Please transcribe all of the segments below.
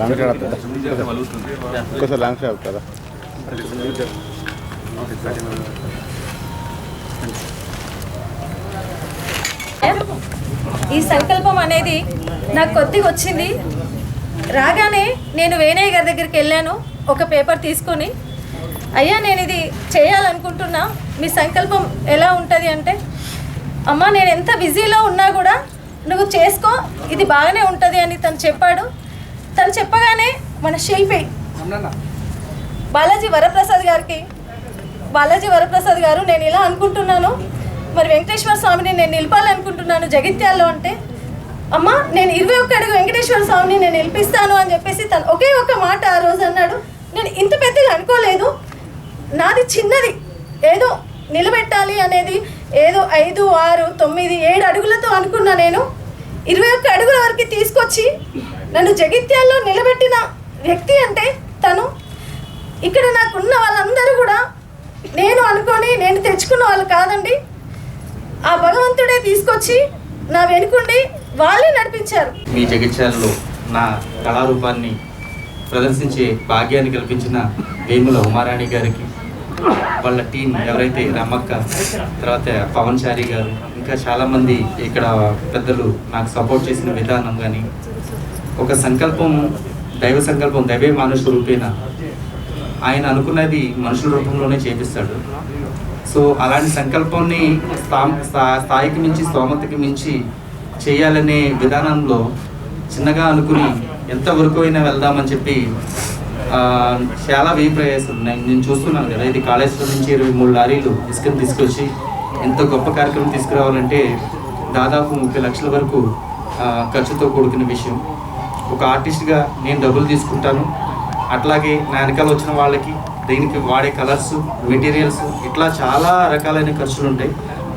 Long shot అవుతుందా long shot అవుతుందా ఈ సంకల్పం అనేది నాకు కొద్దిగా వచ్చింది. రాగానే నేను వేణయ్య గారి దగ్గరికి వెళ్ళాను ఒక పేపర్ తీసుకొని. అయ్యా నేను ఇది చేయాలనుకుంటున్నా. మీ సంకల్పం ఎలా ఉంటుంది అంటే అమ్మ నేను ఎంత బిజీలో ఉన్నా కూడా నువ్వు చేసుకో ఇది బాగానే ఉంటుంది అని తను చెప్పాడు. తను చెప్పగానే మన శిల్పి బాలాజీ వరప్రసాద్ గారికి బాలాజీ వరప్రసాద్ గారు నేను ఇలా అనుకుంటున్నాను. మరి వెంకటేశ్వర స్వామిని నేను నిలపాలనుకుంటున్నాను జగిత్యాల్లో అంటే అమ్మ నేను ఇరవై ఒక్క అడుగు వెంకటేశ్వర స్వామిని నేను నిలిపిస్తాను అని చెప్పేసి తను ఒకే ఒక్క మాట ఆ రోజు అన్నాడు. నేను ఇంత పెద్దగా అనుకోలేదు. నాది చిన్నది. ఏదో నిలబెట్టాలి అనేది ఏదో ఐదు ఆరు తొమ్మిది ఏడు అడుగులతో అనుకున్నా నేను. ఇరవై ఒక్క అడుగుల వరకు తీసుకొచ్చి నన్ను జగిత్యాల్లో నిలబెట్టిన వ్యక్తి అంటే తను. ఇక్కడ నాకున్న వాళ్ళందరూ కూడా నేను అనుకొని నేను తెచ్చుకున్న వాళ్ళు కాదండి. ఆ భగవంతుడే తీసుకొచ్చి నా వెనుకుండి వాళ్ళే నడిపించారు. మీ జగిత్యాలలో నా కళారూపాన్ని ప్రదర్శించే భాగ్యాన్ని కల్పించిన వేముల ఉమారాణి గారికి వాళ్ళ టీం ఎవరైతే రమ్మక్క తర్వాత పవన్ చారి గారు ఇంకా చాలామంది ఇక్కడ పెద్దలు నాకు సపోర్ట్ చేసిన విధానం కానీ ఒక సంకల్పం దైవ సంకల్పం దైవే మానుష రూపేణ ఆయన అనుకున్నది మనుషుల రూపంలోనే చేపిస్తాడు. సో అలాంటి సంకల్పాన్ని స్థా- స్థాయికి మించి స్తోమతకి మించి చేయాలనే విధానంలో చిన్నగా అనుకుని ఎంతవరకు అయినా వెళ్దామని చెప్పి చాలా వ్యయ ఉన్నాయి. నేను నేను చూస్తున్నాను కదా ఇది కాళేశ్వరం నుంచి ఇరవై మూడు లారీలు ఇసుకను తీసుకొచ్చి ఎంత గొప్ప కార్యక్రమం తీసుకురావాలంటే దాదాపు ముప్పై లక్షల వరకు ఖర్చుతో కూడుకున్న విషయం. ఒక ఆర్టిస్ట్గా నేను డబ్బులు తీసుకుంటాను. అట్లాగే నా వెనకాల వచ్చిన వాళ్ళకి దీనికి వాడే కలర్స్ మెటీరియల్స్ ఇట్లా చాలా రకాలైన ఖర్చులు ఉంటాయి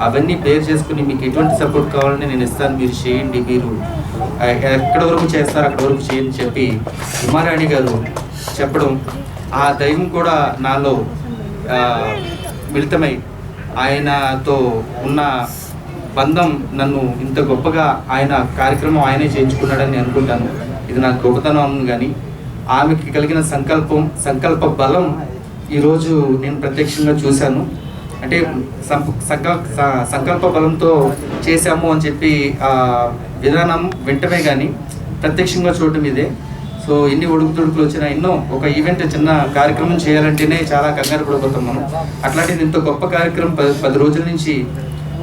అవన్నీ బేర్ చేసుకుని మీకు ఎటువంటి సపోర్ట్ కావాలని నేను ఇస్తాను మీరు చేయండి మీరు ఎక్కడ వరకు చేస్తారు అక్కడ వరకు చేయండి చెప్పి ఉమారాణి గారు చెప్పడం ఆ దైవం కూడా నాలో మిళితమై ఆయనతో ఉన్న బంధం నన్ను ఇంత గొప్పగా ఆయన కార్యక్రమం ఆయనే చేయించుకున్నాడని నేను అనుకుంటాను. ఇది నాకు గొప్పతనం కానీ ఆమెకి కలిగిన సంకల్పం సంకల్ప బలం ఈరోజు నేను ప్రత్యక్షంగా చూశాను. అంటే సంకల్ప బలంతో చేశాము అని చెప్పి ఆ విధానం వింటమే కానీ ప్రత్యక్షంగా చూడటం ఇదే. సో ఎన్ని ఒడుకుతుడుకులు వచ్చినా ఎన్నో ఒక ఈవెంట్ చిన్న కార్యక్రమం చేయాలంటేనే చాలా కంగారు పడిపోతాం మనం. అట్లాంటిది ఇంత గొప్ప కార్యక్రమం పది పది రోజుల నుంచి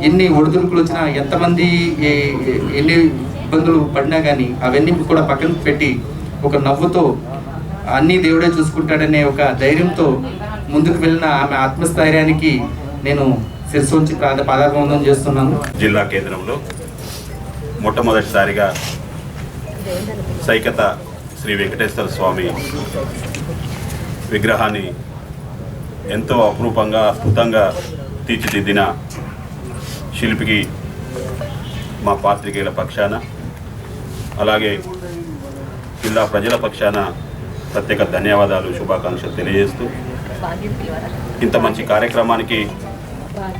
ఎన్ని ఒడిదుడుకులు వచ్చినా ఎంతమంది ఎన్ని ఇబ్బందులు పడినా కానీ అవన్నీ కూడా పక్కన పెట్టి ఒక నవ్వుతో అన్నీ దేవుడే చూసుకుంటాడనే ఒక ధైర్యంతో ముందుకు వెళ్ళిన ఆమె ఆత్మస్థైర్యానికి నేను శిరస్సు ఉంచి పాదాభివందనం చేస్తున్నాను. జిల్లా కేంద్రంలో మొట్టమొదటిసారిగా సైకత శ్రీ వెంకటేశ్వర స్వామి విగ్రహాన్ని ఎంతో అపురూపంగా అద్భుతంగా తీర్చిదిద్దిన శిల్పికి మా పాత్రికేయుల పక్షాన అలాగే జిల్లా ప్రజల పక్షాన ప్రత్యేక ధన్యవాదాలు శుభాకాంక్షలు తెలియజేస్తూ ఇంత మంచి కార్యక్రమానికి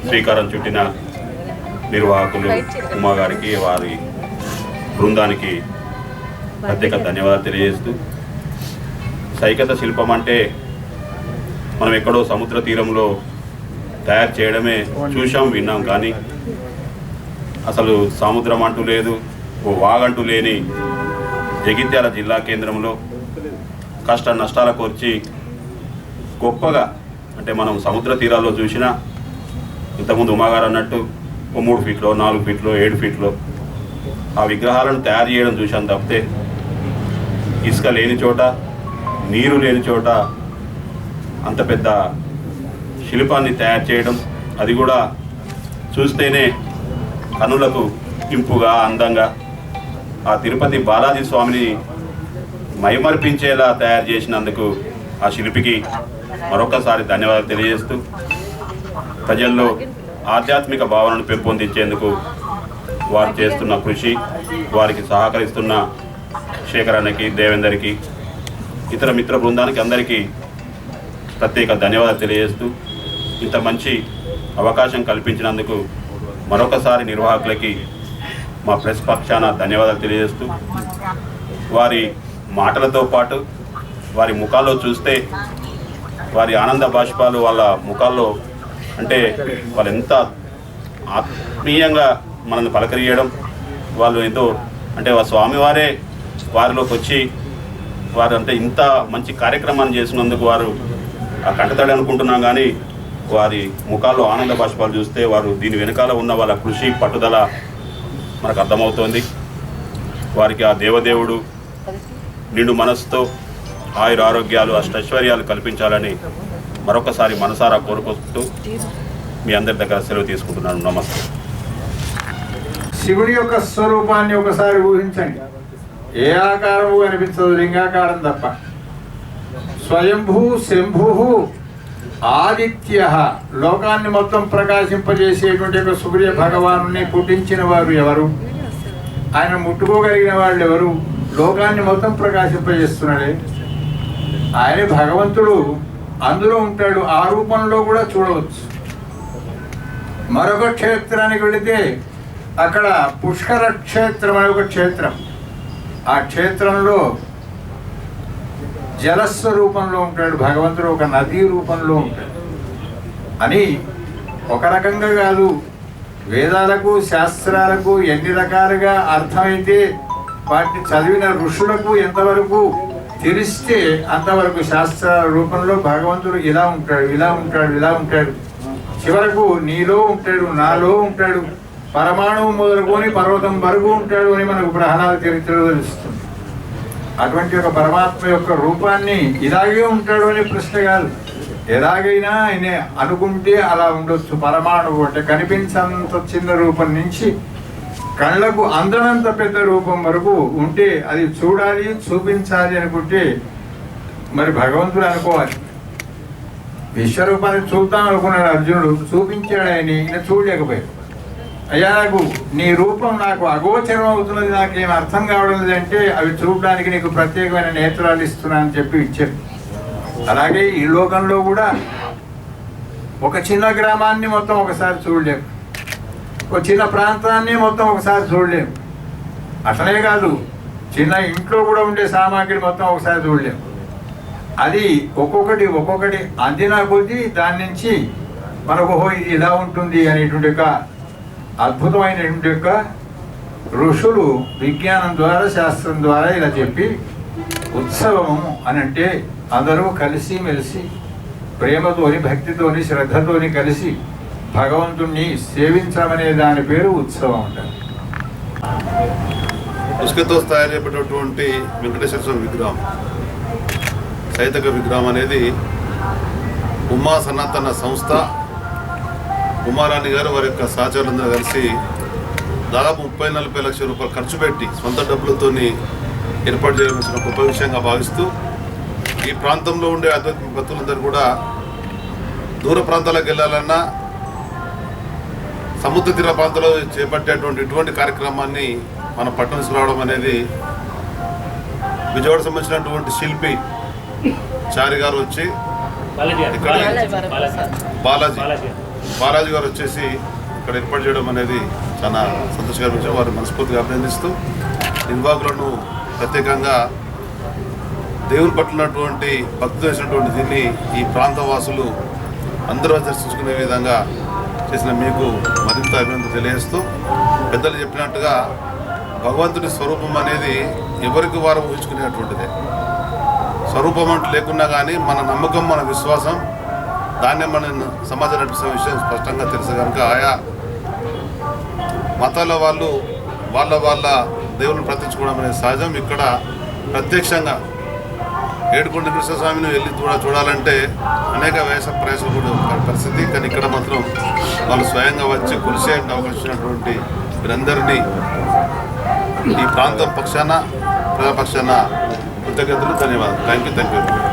శ్రీకారం చుట్టిన నిర్వాహకులు ఉమా గారికి వారి బృందానికి ప్రత్యేక ధన్యవాదాలు తెలియజేస్తూ సైకత శిల్పం అంటే మనం ఎక్కడో సముద్ర తీరంలో తయారు చేయడమే చూసాం విన్నాం కానీ అసలు సముద్రం అంటూ లేదు ఓ వాగంటూ లేని జగిత్యాల జిల్లా కేంద్రంలో కష్ట నష్టాల కోర్చి గొప్పగా అంటే మనం సముద్ర తీరాల్లో చూసినా ఇంతకుముందు ఉమాగారు అన్నట్టు మూడు ఫీట్లో నాలుగు ఫీట్లో ఏడు ఫీట్లో ఆ విగ్రహాలను తయారు చేయడం చూశాను తప్పితే ఇసుక లేని చోట నీరు లేని చోట అంత పెద్ద శిల్పాన్ని తయారు చేయడం అది కూడా చూస్తేనే కనులకు ఇంపుగా అందంగా ఆ తిరుపతి బాలాజీ స్వామిని మైమర్పించేలా తయారు చేసినందుకు ఆ శిల్పికి మరొకసారి ధన్యవాదాలు తెలియజేస్తూ ప్రజల్లో ఆధ్యాత్మిక భావనను పెంపొందించేందుకు వారు చేస్తున్న కృషి వారికి సహకరిస్తున్న శేఖరానికి దేవేందర్కి ఇతర మిత్ర బృందానికి అందరికీ ప్రత్యేక ధన్యవాదాలు తెలియజేస్తూ ఇంత మంచి అవకాశం కల్పించినందుకు మరొకసారి నిర్వాహకులకి మా ప్రెస్ పక్షాన ధన్యవాదాలు తెలియజేస్తూ వారి మాటలతో పాటు వారి ముఖాల్లో చూస్తే వారి ఆనంద బాష్పాలు వాళ్ళ ముఖాల్లో అంటే వాళ్ళు ఎంత ఆత్మీయంగా మనల్ని పలకరియడం వాళ్ళు ఎంతో అంటే ఆ స్వామివారే వారిలోకి వచ్చి వారు అంటే ఇంత మంచి కార్యక్రమాన్ని చేసినందుకు వారు ఆ కంటతడి అనుకుంటున్నాం కానీ వారి ముఖాల్లో ఆనంద బాష్పాలు చూస్తే వారు దీని వెనకాల ఉన్న వాళ్ళ కృషి పట్టుదల మనకు అర్థమవుతోంది. వారికి ఆ దేవదేవుడు నిండు మనస్సుతో ఆయుర ఆరోగ్యాలు అష్టైశ్వర్యాలు కల్పించాలని మరొకసారి మనసారా కోరుకుంటూ మీ అందరి దగ్గర సెలవు తీసుకుంటున్నాను. నమస్తే. శివుడి యొక్క స్వరూపాన్ని ఒకసారి ఊహించండి. ఏ ఆకారము కనిపించదు? లింగాకారం తప్ప. స్వయంభూ శంభు ఆదిత్య లోకాన్ని మొత్తం ప్రకాశింపజేసేటువంటి ఒక సూర్య భగవాను పుట్టించిన వారు ఎవరు? ఆయన ముట్టుకోగలిగిన వాళ్ళు ఎవరు? లోకాన్ని మొత్తం ప్రకాశింపజేస్తున్నాడే. ఆయన భగవంతుడు. అందులో ఉంటాడు. ఆ రూపంలో కూడా చూడవచ్చు. మరొక క్షేత్రానికి వెళితే అక్కడ పుష్కర క్షేత్రం అనే ఒక క్షేత్రం. ఆ క్షేత్రంలో జలస్వరూపంలో ఉంటాడు. భగవంతుడు ఒక నదీ రూపంలో ఉంటాడు. అని ఒక రకంగా కాదు వేదాలకు శాస్త్రాలకు ఎన్ని రకాలుగా అర్థమైతే వాటిని చదివిన ఋషులకు ఎంతవరకు తెలిస్తే అంతవరకు శాస్త్ర రూపంలో భగవంతుడు ఇలా ఉంటాడు ఇలా ఉంటాడు ఇలా ఉంటాడు. చివరకు నీలో ఉంటాడు నాలో ఉంటాడు. పరమాణువు మొదలుకొని పర్వతం వరకు ఉంటాడు అని మనకు ప్రహ్లాద చరిత్రలో తెలుస్తుంది. అటువంటి ఒక పరమాత్మ యొక్క రూపాన్ని ఇలాగే ఉంటాడు అనే ప్రశ్న కాదు. ఎలాగైనా ఆయన అనుకుంటే అలా ఉండొచ్చు. పరమాణువు అంటే కనిపించంత చిన్న రూపం నుంచి కళ్ళకు అందనంత పెద్ద రూపం వరకు ఉంటే అది చూడాలి చూపించాలి అనుకుంటే మరి భగవంతుడు అనుకోవాలి. విశ్వరూపాన్ని చూద్దాం అనుకున్నాడు అర్జునుడు చూపించాడు ఆయన ఈయన చూడలేకపోయాడు. అయ్యా నాకు నీ రూపం నాకు అగోచరం అవుతున్నది నాకేం అర్థం కావడం లేదంటే అవి చూడడానికి నీకు ప్రత్యేకమైన నేత్రాలు ఇస్తున్నా అని చెప్పి ఇచ్చారు అలాగే ఈ లోకంలో కూడా ఒక చిన్న గ్రామాన్ని మొత్తం ఒకసారి చూడలేము. ఒక చిన్న ప్రాంతాన్ని మొత్తం ఒకసారి చూడలేము అట్లనే కాదు చిన్న ఇంట్లో కూడా ఉండే సామాగ్రి మొత్తం ఒకసారి చూడలేము అది ఒక్కొక్కటి ఒక్కొక్కటి అందినా కొద్దీ దాని నుంచి మనకు ఓహో ఇది ఇలా ఉంటుంది అనేటువంటి ఒక అద్భుతమైనటువంటి యొక్క ఋషులు విజ్ఞానం ద్వారా శాస్త్రం ద్వారా ఇలా చెప్పి ఉత్సవము అని అంటే అందరూ కలిసి మెలిసి ప్రేమతోని భక్తితోని శ్రద్ధతోని కలిసి భగవంతుణ్ణి సేవించమనే దాని పేరు ఉత్సవం అంటారు. ఇసుకతో తయారు చేయబడినటువంటి వెంకటేశ్వర స్వామి విగ్రహం సైతక విగ్రహం అనేది ఉమా సనాతన సంస్థ ఉమారాణి గారు వారి యొక్క సహచరులందరూ కలిసి దాదాపు ముప్పై నలభై లక్షల రూపాయలు ఖర్చు పెట్టి సొంత డబ్బులతోని ఏర్పాటు చేయవలసిన గొప్ప విషయంగా భావిస్తూ ఈ ప్రాంతంలో ఉండే ఆధ్యాత్మిక భక్తులందరూ కూడా దూర ప్రాంతాలకు వెళ్ళాలన్నా సముద్ర తీర ప్రాంతంలో చేపట్టేటువంటి ఇటువంటి కార్యక్రమాన్ని మన పట్టణం తీసుకురావడం అనేది విజయవాడ సంబంధించినటువంటి శిల్పి చారి గారు వచ్చి ఇక్కడ బాలాజీ బాలాజీ గారు. వచ్చేసి ఇక్కడ ఏర్పాటు చేయడం అనేది చాలా సంతోషకరమైన విషయం. వారిని మనస్ఫూర్తిగా అభినందిస్తూ నిర్వాహకులను ప్రత్యేకంగా దేవుని పట్ల ఉన్నటువంటి భక్తి వేసినటువంటి దీన్ని ఈ ప్రాంత వాసులు అందరూ దర్శించుకునే విధంగా చేసిన మీకు మరింత అభినందన తెలియజేస్తూ పెద్దలు చెప్పినట్టుగా భగవంతుని స్వరూపం అనేది ఎవరికి వారు ఊహించుకునేటువంటిదే స్వరూపం అంటూ లేకున్నా కానీ మన నమ్మకం మన విశ్వాసం దాన్నే మన సమాజం నడిపిస్తున్న విషయం స్పష్టంగా తెలుసు కనుక ఆయా మతాల వాళ్ళు వాళ్ళ వాళ్ళ దేవుని ప్రత్యక్షుకోవడం అనేది సహజం. ఇక్కడ ప్రత్యక్షంగా ఏడుకొండ కృష్ణస్వామిని వెళ్ళి కూడా చూడాలంటే అనేక వేస ప్రయాసాలు కూడా పరిస్థితి. కానీ ఇక్కడ మాత్రం వాళ్ళు స్వయంగా వచ్చి కొలిసే అవకాశం వీరందరినీ ఈ ప్రాంతం పక్షాన ప్రజాపక్షాన కృతజ్ఞతలు ధన్యవాదాలు. Thank you thank you